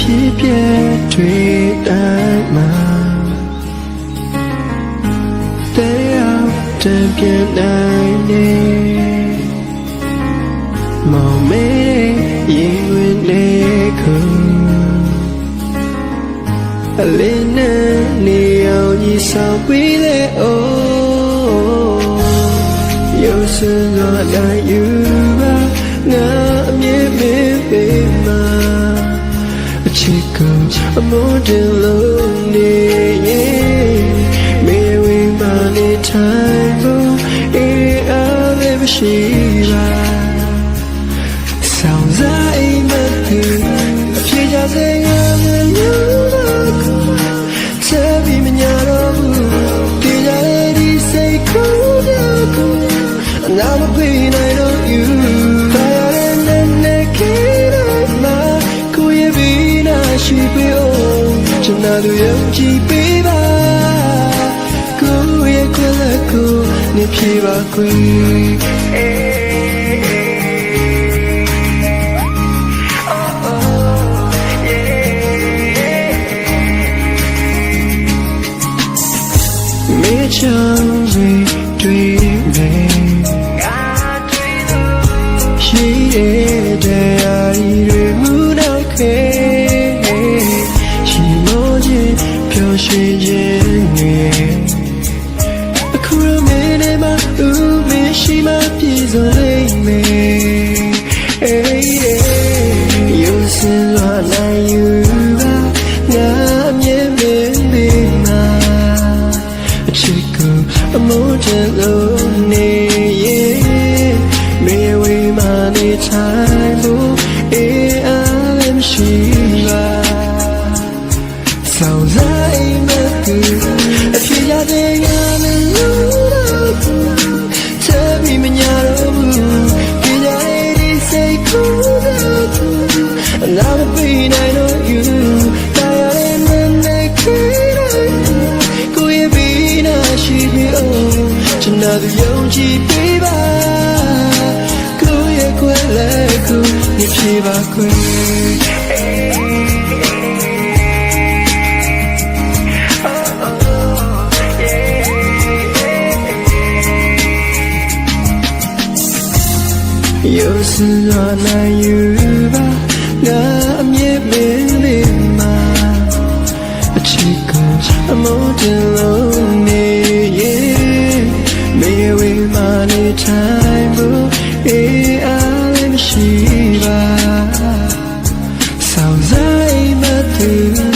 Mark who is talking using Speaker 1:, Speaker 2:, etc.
Speaker 1: ဖြစ်ပြတွေ့တိုင်းမှာတရားတပြည့်နိုင်နေမောင်မေရင်ဝင်နေခုအလင်းနဲ့နေအောင်ကြီးဆောင်ပြီးလေအိုးရုပ်စွန်းတော့တိုင်းယူပါငါအမြင်မင်းပေး 지금 아무도 lonely 매일 많이 타고 이 아래 시라 상자에 맞든 피자 생각은 누구고 제비면 여러분 기다리 say cool down I'm a queen I know bina shi pe o. Chana du yong chi pe ba. Kuye kwela ku ni phi ba kwe. Me chang ri dwi me ရှိတဲ့တရား အခုရမင်းနဲ့မဦးမရှိမှပြည့်စုံလိမ့်မယ်အေးယူစင်လာနိုင်ယူပါငါအမြင်မင်းဒီမှာအချစ်ကိုအမိုးတဲ့လုံးနေ အနာမပေးနိုင်တော့ you တာရတဲ့မနဲ့ခေကိုရဲ့ဘီနာရှိပြီအောင်ကျွန် ငါအမြဲမင်းလေးမှာအချစ်ကအမောတလုံးနေရင်မေဝေမာနေတိုင်းဘူးအေးအားလည်းမရှိပါဆောင်စားမသူ